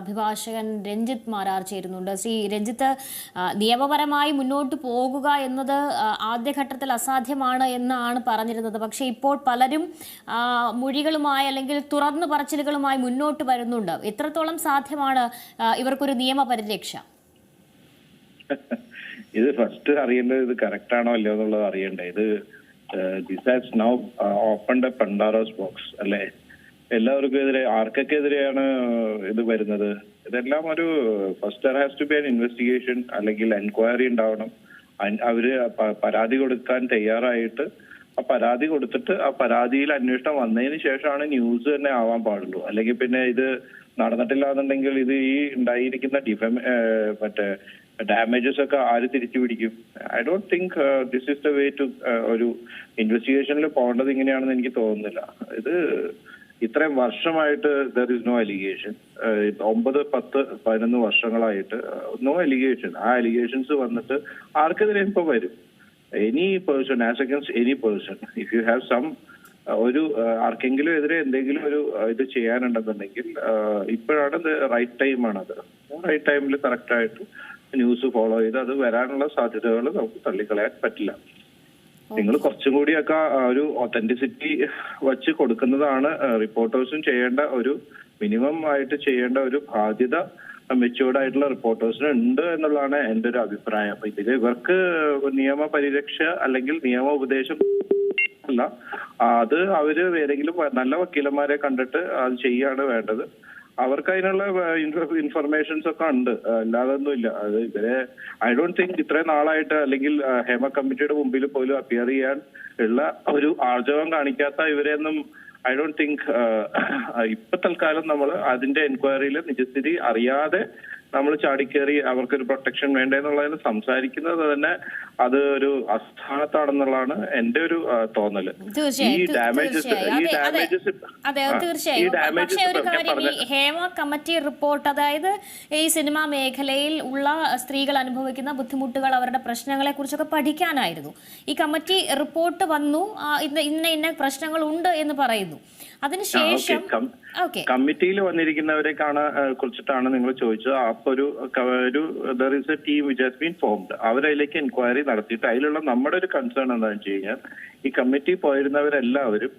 അഭിഭാഷകൻ രഞ്ജിത്ത് മാരാർ ചേരുന്നുണ്ട്. ശ്രീ രഞ്ജിത്ത് നിയമപരമായി മുന്നോട്ട് പോകുക എന്നത് ആദ്യഘട്ടത്തിൽ അസാധ്യമാണ് എന്നാണ് പറഞ്ഞിരുന്നത്. പക്ഷേ ഇപ്പോൾ പലരും മൊഴികളുമായി അല്ലെങ്കിൽ തുറന്നു പറച്ചിലുകളുമായി മുന്നോട്ട് വരുന്നുണ്ട്. എത്രത്തോളം സാധ്യമാണ് ഇവർക്കൊരു നിയമപരിരക്ഷ ഇത് ഫസ്റ്റ് അറിയേണ്ടത് ഇത് കറക്റ്റ് ആണോ അല്ലയോ എന്നുള്ളത് അറിയണ്ടേ. ഇത് this has now open the Pandora's box അല്ലെ? എല്ലാവർക്കും എതിരെ ആർക്കൊക്കെ എതിരെയാണ് ഇത് വരുന്നത്? ഇതെല്ലാം ഒരു first has to be an investigation അല്ലെങ്കിൽ എൻക്വയറി ഉണ്ടാവണം. അവർ പരാതി കൊടുക്കാൻ തയ്യാറായിട്ട് ആ പരാതി കൊടുത്തിട്ട് ആ പരാതിയിൽ അന്വേഷണം വന്നതിന് ശേഷമാണ് ന്യൂസ് തന്നെ ആവാൻ പാടുള്ളൂ. അല്ലെങ്കിൽ പിന്നെ ഇത് നടന്നിട്ടില്ല എന്നുണ്ടെങ്കിൽ ഇത് ഈ ഉണ്ടായിരിക്കുന്ന ഡിഫം മറ്റേ ഡാമേജസ് ഒക്കെ ആര് തിരിച്ചു പിടിക്കും? I don't think this is the way to ഒരു ഇൻവെസ്റ്റിഗേഷനിൽ പോകേണ്ടത് ഇങ്ങനെയാണെന്ന് എനിക്ക് തോന്നുന്നില്ല. ഇത് ഇത്രയും വർഷമായിട്ട് ദർ ഇസ് നോ അലിഗേഷൻ ഒമ്പത് പത്ത് പതിനൊന്ന് വർഷങ്ങളായിട്ട് നോ അലിഗേഷൻ ആ അലിഗേഷൻസ് വന്നിട്ട് ആർക്കെതിരെ ഇപ്പൊ വരും? Any person has against any person if you have some ഒരു ആർക്കെങ്കിലും എതിരെ എന്തെങ്കിലും ഒരു ഇത് ചെയ്യാനുണ്ടെന്നുണ്ടെങ്കിൽ ഇപ്പോഴാണ് റൈറ്റ് ടൈമാണത് റൈറ്റ് ടൈമിൽ കറക്റ്റ് ആയിട്ട് ന്യൂസ് ഫോളോ ചെയ്ത് അത് വരാനുള്ള സാധ്യതകൾ നമുക്ക് തള്ളിക്കളയാൻ പറ്റില്ല. നിങ്ങൾ കുറച്ചും കൂടിയൊക്കെ ഒരു ഒത്തന്റിസിറ്റി വച്ച് കൊടുക്കുന്നതാണ് റിപ്പോർട്ടേഴ്സും ചെയ്യേണ്ട ഒരു മിനിമം ആയിട്ട് ചെയ്യേണ്ട ഒരു ബാധ്യത മെച്ചുവേർഡ് ആയിട്ടുള്ള റിപ്പോർട്ടേഴ്സിന് ഉണ്ട് എന്നുള്ളതാണ് എന്റെ ഒരു അഭിപ്രായം. അപ്പൊ ഇതിൽ ഇവർക്ക് നിയമ പരിരക്ഷ അല്ലെങ്കിൽ നിയമ ഉപദേശം അല്ല. അത് അവർ ഏതെങ്കിലും നല്ല വക്കീലന്മാരെ കണ്ടിട്ട് അത് ചെയ്യാണ് വേണ്ടത്. അവർക്ക് അതിനുള്ള ഇൻഫർമേഷൻസ് ഒക്കെ ഉണ്ട്. അല്ലാതെ ഒന്നുമില്ല അത് ഇവരെ ഐ ഡോണ്ട് തിങ്ക് ഇത്രയും നാളായിട്ട് അല്ലെങ്കിൽ ഹേമ കമ്മിറ്റിയുടെ മുമ്പിൽ പോലും അപ്പിയർ ചെയ്യാൻ ഉള്ള ഒരു ആർജവം കാണിക്കാത്ത ഇവരെയൊന്നും ഐ ഡോണ്ട് തിങ്ക് ഇപ്പൊ തൽക്കാലം നമ്മൾ അതിന്റെ എൻക്വയറിയിൽ നിജസ്ഥിതി അറിയാതെ നമ്മൾ ചാടിക്കേറി അവർക്കൊരു പ്രൊട്ടക്ഷൻ വേണ്ടെന്നുള്ളതിന് സംസാരിക്കുന്നത് തന്നെ അത് ഒരു അസ്ഥാനത്താണെന്നുള്ളതാണ് എന്റെ ഒരു തോന്നൽ. തോന്നൽ ഈ തീർച്ചയായും ഡാമേജസ് ഈ. ഡാമേജസ് അതെ. തീർച്ചയായും. പക്ഷേ ഒരു കാര്യം ഈ ഹേമ കമ്മിറ്റി റിപ്പോർട്ട് അതായത് ഈ സിനിമാ മേഖലയിൽ ഉള്ള സ്ത്രീകൾ അനുഭവിക്കുന്ന ബുദ്ധിമുട്ടുകൾ അവരുടെ പ്രശ്നങ്ങളെ കുറിച്ചൊക്കെ പഠിക്കാനായിരുന്നു. ഈ കമ്മിറ്റി റിപ്പോർട്ട് വന്നു ഇന്ന ഇന്ന ഇന്ന പ്രശ്നങ്ങൾ ഉണ്ട് എന്ന് പറയുന്നു. അതിനുശേഷം ഓക്കെ. കമ്മിറ്റിയിൽ വന്നിരിക്കുന്നവരെ കാണാൻ കുറിച്ചിട്ടാണ് നിങ്ങൾ ചോദിച്ചത്. ഒരു ഒരു there is a team which has been formed അവരതിലേക്ക് enquiry നടത്തിയിട്ട് അതിലുള്ള നമ്മുടെ ഒരു കൺസേൺ എന്താണെന്ന് വെച്ച് കഴിഞ്ഞാൽ ഈ കമ്മിറ്റി പോയിരുന്നവരെല്ലാവരും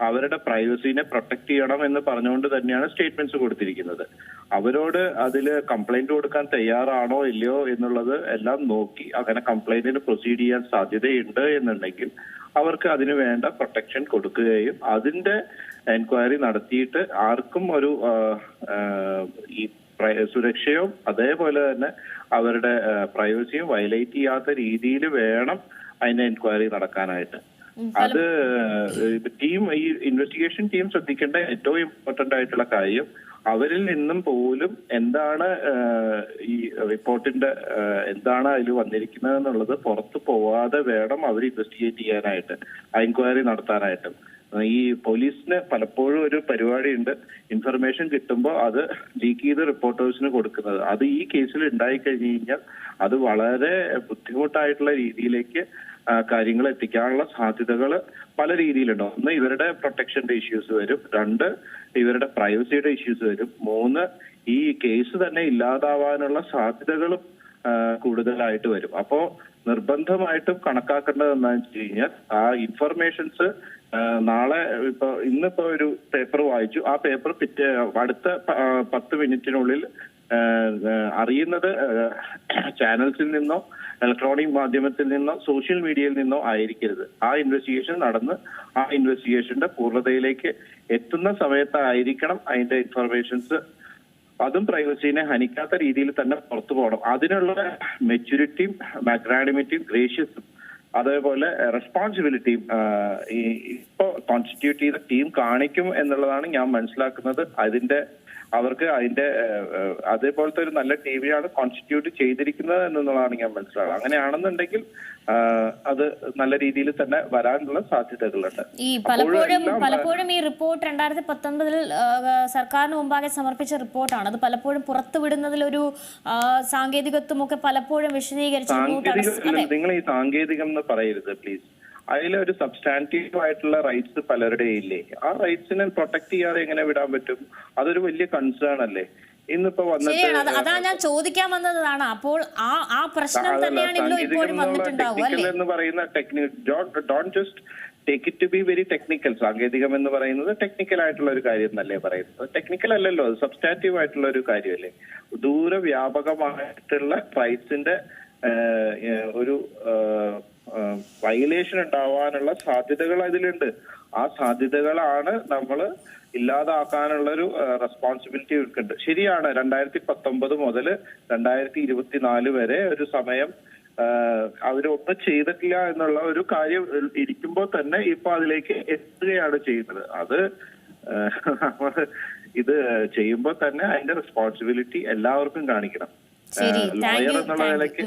അവരുടെ പ്രൈവസീനെ പ്രൊട്ടക്ട് ചെയ്യണം എന്ന് പറഞ്ഞുകൊണ്ട് തന്നെയാണ് സ്റ്റേറ്റ്മെന്റ്സ് കൊടുത്തിരിക്കുന്നത്. അവരോട് അതിൽ കംപ്ലൈന്റ് കൊടുക്കാൻ തയ്യാറാണോ ഇല്ലയോ എന്നുള്ളത് എല്ലാം നോക്കി അങ്ങനെ കംപ്ലൈന്റിന് പ്രൊസീഡ് ചെയ്യാൻ സാധ്യതയുണ്ട് എന്നുണ്ടെങ്കിൽ അവർക്ക് അതിന് വേണ്ട പ്രൊട്ടക്ഷൻ കൊടുക്കുകയും അതിന്റെ എൻക്വയറി നടത്തിയിട്ട് ആർക്കും ഒരു ഈ സുരക്ഷയും അതേപോലെ തന്നെ അവരുടെ പ്രൈവസിയും വയലേറ്റ് ചെയ്യാത്ത രീതിയിൽ വേണം അതിന്റെ എൻക്വയറി നടക്കാനായിട്ട്. അത് ടീം ഈ ഇൻവെസ്റ്റിഗേഷൻ ടീം ശ്രദ്ധിക്കേണ്ട ഏറ്റവും ഇമ്പോർട്ടന്റ് ആയിട്ടുള്ള കാര്യം അവരിൽ നിന്നും പോലും എന്താണ് ഈ റിപ്പോർട്ടിന്റെ എന്താണ് അതിൽ വന്നിരിക്കുന്നത് എന്നുള്ളത് പുറത്തു പോവാതെ വേണം അവർ ഇൻവെസ്റ്റിഗേറ്റ് ചെയ്യാനായിട്ട് എൻക്വയറി നടത്താനായിട്ട്. ഈ പോലീസിന് പലപ്പോഴും ഒരു പരിപാടിയുണ്ട്. ഇൻഫർമേഷൻ കിട്ടുമ്പോൾ അത് ലീക്ക് ചെയ്ത് റിപ്പോർട്ടേഴ്സിന് കൊടുക്കുന്നത്. അത് ഈ കേസിൽ ഉണ്ടായി കഴിഞ്ഞു കഴിഞ്ഞാൽ അത് വളരെ ബുദ്ധിമുട്ടായിട്ടുള്ള രീതിയിലേക്ക് കാര്യങ്ങൾ എത്തിക്കാനുള്ള സാധ്യതകൾ പല രീതിയിലുണ്ട്. ഒന്ന് ഇവരുടെ പ്രൊട്ടക്ഷന്റെ ഇഷ്യൂസ് വരും. രണ്ട് ഇവരുടെ പ്രൈവസിയുടെ ഇഷ്യൂസ് വരും. മൂന്ന് ഈ കേസ് തന്നെ ഇല്ലാതാവാനുള്ള സാധ്യതകളും കൂടുതലായിട്ട് വരും. അപ്പോ നിർബന്ധമായിട്ടും കണക്കാക്കേണ്ടത് എന്താണെന്ന് വെച്ച് കഴിഞ്ഞാൽ ആ ഇൻഫർമേഷൻസ് നാളെ ഇപ്പൊ ഇന്നിപ്പോ ഒരു പേപ്പർ വായിച്ചു. ആ പേപ്പർ പിറ്റേ അടുത്ത പത്ത് മിനിറ്റിനുള്ളിൽ അറിയുന്നത് ചാനൽസിൽ നിന്നോ ഇലക്ട്രോണിക് മാധ്യമത്തിൽ നിന്നോ സോഷ്യൽ മീഡിയയിൽ നിന്നോ ആയിരിക്കരുത്. ആ ഇൻവെസ്റ്റിഗേഷൻ നടന്ന് ആ ഇൻവെസ്റ്റിഗേഷന്റെ പൂർണതയിലേക്ക് എത്തുന്ന സമയത്തായിരിക്കണം അതിന്റെ ഇൻഫർമേഷൻസ് അതും പ്രൈവസീനെ ഹനിക്കാത്ത രീതിയിൽ തന്നെ പുറത്തു പോകണം. അതിനുള്ള മെച്യൂരിറ്റിയും മാഗ്രാനിമിറ്റിയും ഗ്രേഷ്യസും അതേപോലെ റെസ്പോൺസിബിലിറ്റിയും ഇപ്പോ കോൺസ്റ്റിറ്റ്യൂട്ട് ചെയ്ത ടീം കാണിക്കും എന്നുള്ളതാണ് ഞാൻ മനസ്സിലാക്കുന്നത്. അതിന്റെ അവർക്ക് അതിന്റെ അതേപോലത്തെ ഒരു നല്ല ടീമിനെയാണ് കോൺസ്റ്റിറ്റ്യൂട്ട് ചെയ്തിരിക്കുന്നത് എന്നുള്ളതാണ് ഞാൻ മനസ്സിലാവുക അങ്ങനെയാണെന്നുണ്ടെങ്കിൽ അത് നല്ല രീതിയിൽ തന്നെ വരാനുള്ള സാധ്യതകളുണ്ട്. ഈ പലപ്പോഴും പലപ്പോഴും ഈ റിപ്പോർട്ട് രണ്ടായിരത്തി പത്തൊൻപതിൽ സർക്കാരിന് മുമ്പാകെ സമർപ്പിച്ച റിപ്പോർട്ടാണ്. അത് പലപ്പോഴും പുറത്തുവിടുന്നതിൽ ഒരു ആ, സാങ്കേതികത്വം ഒക്കെ പലപ്പോഴും വിശദീകരിച്ചു നിങ്ങൾ ഈ സാങ്കേതികം എന്ന് പറയരുത് പ്ലീസ് അതിലൊരു സബ്സ്റ്റാന്റീവ് ആയിട്ടുള്ള റൈറ്റ്സ് പലരുടെയും ഇല്ലേ? ആ റൈറ്റ്സിനെ പ്രൊട്ടക്ട് ചെയ്യാതെ എങ്ങനെ വിടാൻ പറ്റും? അതൊരു വലിയ കൺസേൺ അല്ലേ? ഇന്നിപ്പോ വന്നിട്ട് അതാ ഞാൻ ചോദിക്കാൻ വന്നതാണ്. അപ്പോൾ ആ ആ പ്രശ്നം തന്നെയാണ് ഇപ്പോഴും എന്ന് പറയുന്ന don't just take it to be very technical സാങ്കേതികം എന്ന് പറയുന്നത് ടെക്നിക്കൽ ആയിട്ടുള്ള ഒരു കാര്യം എന്നല്ലേ പറയുന്നത്. ടെക്നിക്കൽ അല്ലല്ലോ അത് സബ്സ്റ്റാറ്റീവ് ആയിട്ടുള്ള ഒരു കാര്യമല്ലേ? ദൂരവ്യാപകമായിട്ടുള്ള റൈറ്റ്സിന്റെ ഒരു വയലേഷൻ ഉണ്ടാവാനുള്ള സാധ്യതകൾ അതിലുണ്ട്. ആ സാധ്യതകളാണ് നമ്മൾ ഇല്ലാതാക്കാനുള്ള ഒരു റെസ്പോൺസിബിലിറ്റി ഉണ്ട് ശരിയാണ് രണ്ടായിരത്തി പത്തൊമ്പത് മുതൽ രണ്ടായിരത്തി ഇരുപത്തിനാല് വരെ ഒരു സമയം അവരൊന്നും ചെയ്തിട്ടില്ല എന്നുള്ള ഒരു കാര്യം ഇരിക്കുമ്പോൾ തന്നെ ഇപ്പൊ അതിലേക്ക് എത്തുകയാണ് ചെയ്യുന്നത്. അത് നമ്മൾ ഇത് ചെയ്യുമ്പോൾ തന്നെ അതിന്റെ റെസ്പോൺസിബിലിറ്റി എല്ലാവർക്കും കാണിക്കണം. ലോയർ എന്നുള്ള നിലയ്ക്ക്